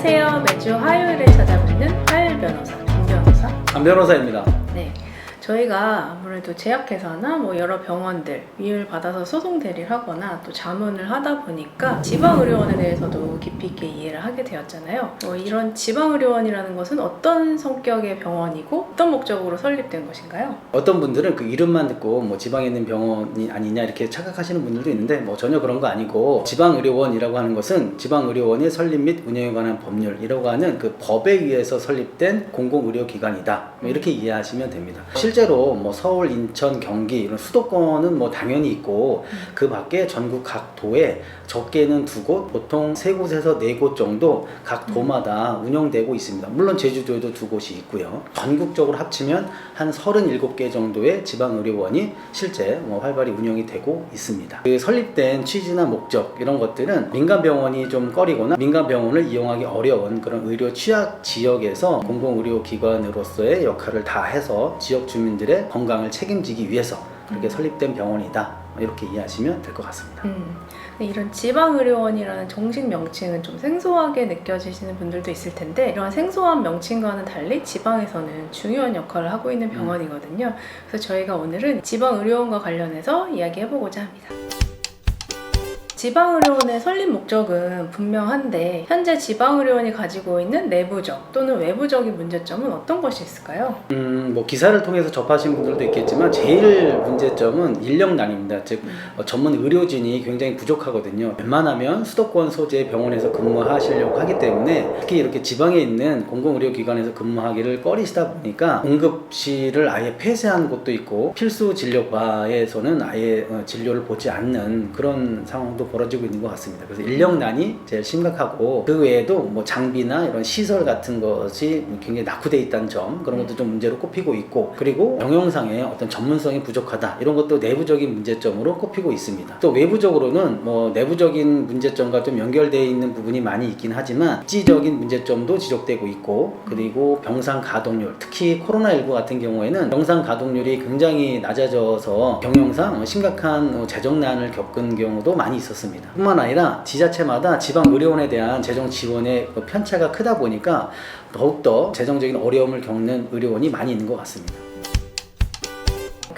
안녕하세요. 매주 화요일에 찾아뵙는 화요일 변호사 정 변호사. 안 변호사입니다. 네. 저희가 아무래도 제약회사나 뭐 여러 병원들 위을 받아서 소송 대리를 하거나 또 자문을 하다 보니까 지방의료원에 대해서도 깊이 있게 이해를 하게 되었잖아요. 뭐 이런 지방의료원이라는 것은 어떤 성격의 병원이고 어떤 목적으로 설립된 것인가요? 어떤 분들은 그 이름만 듣고 뭐 지방에 있는 병원이 아니냐 이렇게 착각하시는 분들도 있는데 뭐 전혀 그런 거 아니고 지방의료원이라고 하는 것은 지방의료원의 설립 및 운영에 관한 법률이라고 하는 그 법에 의해서 설립된 공공의료기관이다. 뭐 이렇게 이해하시면 됩니다. 실제 로 뭐 서울, 인천, 경기 이런 수도권은 뭐 당연히 있고 그 밖에 전국 각 도에 적게는 두 곳, 보통 세 곳에서 네 곳 정도 각 도마다 운영되고 있습니다. 물론 제주도에도 두 곳이 있고요. 전국적으로 합치면 한 37개 정도의 지방의료원이 실제 뭐 활발히 운영이 되고 있습니다. 그 설립된 취지나 목적 이런 것들은 민간 병원이 좀 꺼리거나 민간 병원을 이용하기 어려운 그런 의료 취약 지역에서 공공의료기관으로서의 역할을 다 해서 지역 주민 들의 건강을 책임지기 위해서 그렇게 설립된 병원이다. 이렇게 이해하시면 될 것 같습니다. 음, 이런 지방의료원이라는 정식 명칭은 좀 생소하게 느껴지시는 분들도 있을 텐데 이러한 생소한 명칭과는 달리 지방에서는 중요한 역할을 하고 있는 병원이거든요. 그래서 저희가 오늘은 지방의료원과 관련해서 이야기해보고자 합니다. 지방의료원의 설립 목적은 분명한데 현재 지방의료원이 가지고 있는 내부적 또는 외부적인 문제점은 어떤 것이 있을까요? 음, 뭐 기사를 통해서 접하신 분들도 있겠지만 제일 문제점은 인력난입니다. 즉 어, 전문 의료진이 굉장히 부족하거든요. 웬만하면 수도권 소재 병원에서 근무하시려고 하기 때문에 특히 이렇게 지방에 있는 공공의료기관에서 근무하기를 꺼리시다 보니까 응급실을 아예 폐쇄한 곳도 있고 필수 진료과에서는 아예 어, 진료를 보지 않는 그런 상황도 벌어지고 있는 것 같습니다. 그래서 인력난이 제일 심각하고 그 외에도 뭐 장비나 이런 시설 같은 것이 굉장히 낙후돼 있다는 점 그런 것도 좀 문제로 꼽히고 있고 그리고 경영상의 어떤 전문성이 부족하다 이런 것도 내부적인 문제점으로 꼽히고 있습니다. 또 외부적으로는 뭐 내부적인 문제점과 좀 연결되어 있는 부분이 많이 있긴 하지만 입지적인 문제점도 지적되고 있고 그리고 병상 가동률 특히 코로나19 같은 경우에는 병상 가동률이 굉장히 낮아져서 경영상 심각한 재정난을 겪은 경우도 많이 있었습니다. 뿐만 아니라 지자체마다 지방 의료원에 대한 재정 지원의 그 편차가 크다 보니까 더욱더 재정적인 어려움을 겪는 의료원이 많이 있는 것 같습니다.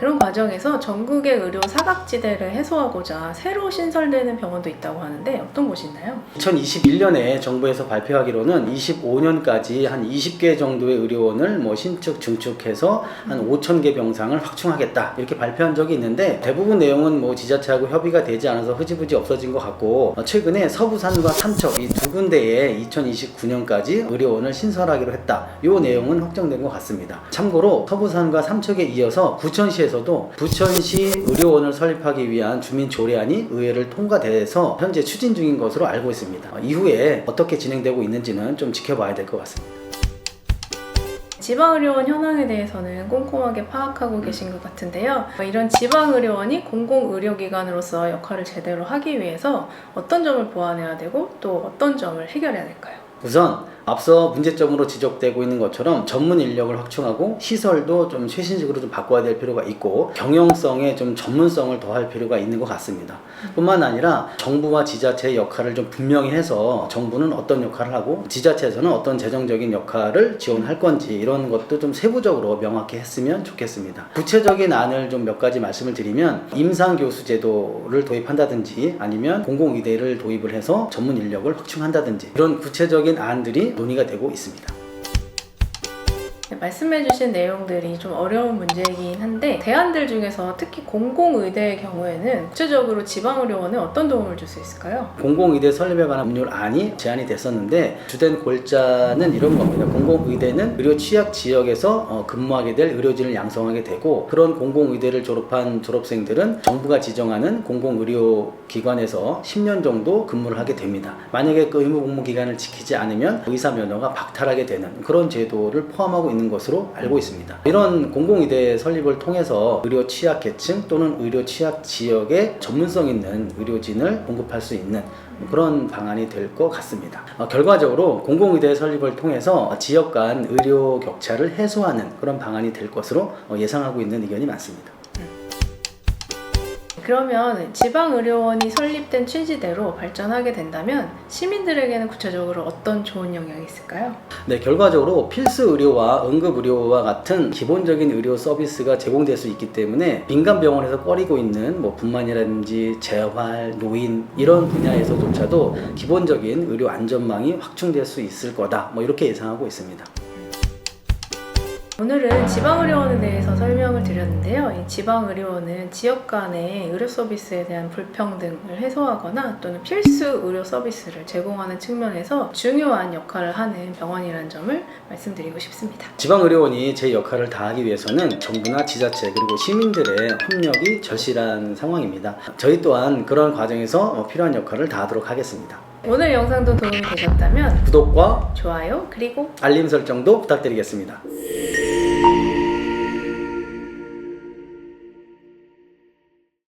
그런 과정에서 전국의 의료 사각지대를 해소하고자 새로 신설되는 병원도 있다고 하는데 어떤 곳이 있나요? 2021년에 정부에서 발표하기로는 25년까지 한 20개 정도의 의료원을 뭐 신축 증축해서 한 5천 개 병상을 확충하겠다 이렇게 발표한 적이 있는데 대부분 내용은 뭐 지자체하고 협의가 되지 않아서 흐지부지 없어진 것 같고 어, 최근에 서부산과 삼척 이 두 군데에 2029년까지 의료원을 신설하기로 했다. 이 내용은 확정된 것 같습니다. 참고로 서부산과 삼척에 이어서 부천시에서 도 부천시 의료원을 설립하기 위한 주민 조례안이 의회를 통과돼서 현재 추진 중인 것으로 알고 있습니다. 어, 이후에 어떻게 진행되고 있는지는 좀 지켜봐야 될 것 같습니다. 지방의료원 현황에 대해서는 꼼꼼하게 파악하고 계신 것 같은데요. 이런 지방의료원이 공공의료기관으로서 역할을 제대로 하기 위해서 어떤 점을 보완해야 되고 또 어떤 점을 해결해야 될까요? 우선 앞서 문제점으로 지적되고 있는 것처럼 전문 인력을 확충하고 시설도 좀 최신식으로 좀 바꿔야 될 필요가 있고 경영성에 좀 전문성을 더할 필요가 있는 것 같습니다. 뿐만 아니라 정부와 지자체의 역할을 좀 분명히 해서 정부는 어떤 역할을 하고 지자체에서는 어떤 재정적인 역할을 지원할 건지 이런 것도 좀 세부적으로 명확히 했으면 좋겠습니다. 구체적인 안을 좀 몇 가지 말씀을 드리면 임상 교수 제도를 도입한다든지 아니면 공공의대를 도입을 해서 전문 인력을 확충한다든지 이런 구체적인 안들이 논의가 되고 있습니다. 네, 말씀해주신 내용들이 좀 어려운 문제이긴 한데 대안들 중에서 특히 공공의대의 경우에는 구체적으로 지방의료원에 어떤 도움을 줄 수 있을까요? 공공의대 설립에 관한 법률안이 제안이 됐었는데 주된 골자는 이런 겁니다. 공공의대는 의료 취약 지역에서 어, 근무하게 될 의료진을 양성하게 되고 그런 공공의대를 졸업한 졸업생들은 정부가 지정하는 공공의료기관에서 10년 정도 근무를 하게 됩니다. 만약에 그 의무 복무 기간을 지키지 않으면 의사 면허가 박탈하게 되는 그런 제도를 포함하고 있는 것으로 알고 있습니다. 이런 공공의대 설립을 통해서 의료 취약 계층 또는 의료 취약 지역에 전문성 있는 의료진을 공급할 수 있는 그런 방안이 될 것 같습니다. 어, 결과적으로 공공의대 설립을 통해서 지역 간 의료 격차를 해소하는 그런 방안이 될 것으로 어, 예상하고 있는 의견이 많습니다. 그러면 지방의료원이 설립된 취지대로 발전하게 된다면 시민들에게는 구체적으로 어떤 좋은 영향이 있을까요? 네, 결과적으로 필수 의료와 응급 의료와 같은 기본적인 의료 서비스가 제공될 수 있기 때문에 민간 병원에서 꺼리고 있는 뭐 분만이라든지 재활, 노인 이런 분야에서조차도 기본적인 의료 안전망이 확충될 수 있을 거다. 뭐 이렇게 예상하고 있습니다. 오늘은 지방의료원에 대해서 설명을 드렸는데요. 이 지방의료원은 지역 간의 의료 서비스에 대한 불평등을 해소하거나 또는 필수 의료 서비스를 제공하는 측면에서 중요한 역할을 하는 병원이라는 점을 말씀드리고 싶습니다. 지방의료원이 제 역할을 다하기 위해서는 정부나 지자체 그리고 시민들의 협력이 절실한 상황입니다. 저희 또한 그런 과정에서 어, 필요한 역할을 다하도록 하겠습니다. 오늘 영상도 도움이 되셨다면 구독과 좋아요 그리고 알림 설정도 부탁드리겠습니다.